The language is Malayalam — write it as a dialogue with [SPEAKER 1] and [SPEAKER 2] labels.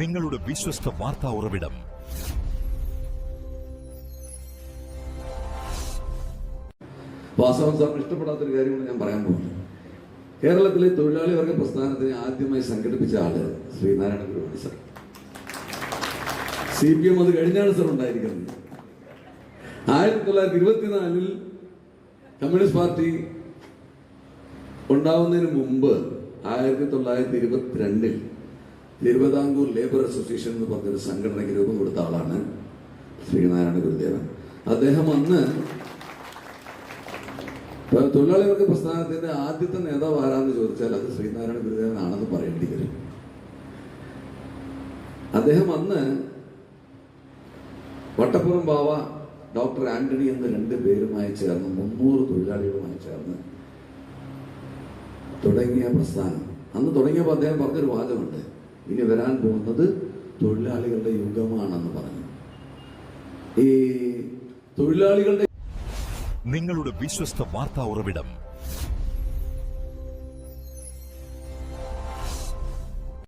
[SPEAKER 1] നിങ്ങളുടെ വിശ്വസ്ത വാർത്താ ഉറവിടം.
[SPEAKER 2] വാസവൻ സാറിന് ഇഷ്ടപ്പെടാത്തൊരു കാര്യമാണ് ഞാൻ പറയാൻ പോകുന്നത്. കേരളത്തിലെ തൊഴിലാളി വർഗ പ്രസ്ഥാനത്തിന് ആദ്യമായി സംഘടിപ്പിച്ച ആൾ ശ്രീനാരായണ ഗുരുവാണ് സാർ. സി പി എം അത് കഴിഞ്ഞാണ് സാർ ഉണ്ടായിരിക്കുന്നത്. ആയിരത്തി തൊള്ളായിരത്തി ഇരുപത്തിനാലിൽ കമ്മ്യൂണിസ്റ്റ് പാർട്ടി ഉണ്ടാവുന്നതിന് മുമ്പ് ആയിരത്തി തൊള്ളായിരത്തി ഇരുപത്തിരണ്ടിൽ തിരുവിതാംകൂർ ലേബർ അസോസിയേഷൻ എന്ന് പറഞ്ഞൊരു സംഘടനയ്ക്ക് രൂപം കൊടുത്ത ആളാണ് ശ്രീനാരായണ ഗുരുദേവൻ. അദ്ദേഹം അന്ന് തൊഴിലാളികൾക്ക് പ്രസ്ഥാനത്തിന്റെ ആദ്യത്തെ നേതാവ് ആരാന്ന് ചോദിച്ചാൽ അത് ശ്രീനാരായണ ഗുരുദേവൻ ആണെന്ന് പറയേണ്ടി വരും. അദ്ദേഹം അന്ന് വട്ടപ്പുറം ബാവ ഡോക്ടർ ആന്റണി എന്ന രണ്ട് പേരുമായി ചേർന്ന് മുന്നൂറ് തൊഴിലാളികളുമായി ചേർന്ന് തുടങ്ങിയ പ്രസ്ഥാനം. അന്ന് തുടങ്ങിയപ്പോൾ അദ്ദേഹം പറഞ്ഞൊരു വാദമുണ്ട് ഇനി വരാൻ പോകുന്നത് തൊഴിലാളികളുടെ യുഗമാണെന്ന് പറഞ്ഞു. ഈ തൊഴിലാളികളുടെ
[SPEAKER 1] നിങ്ങളുടെ വിശ്വസ്ത വാർത്താ ഉറവിടം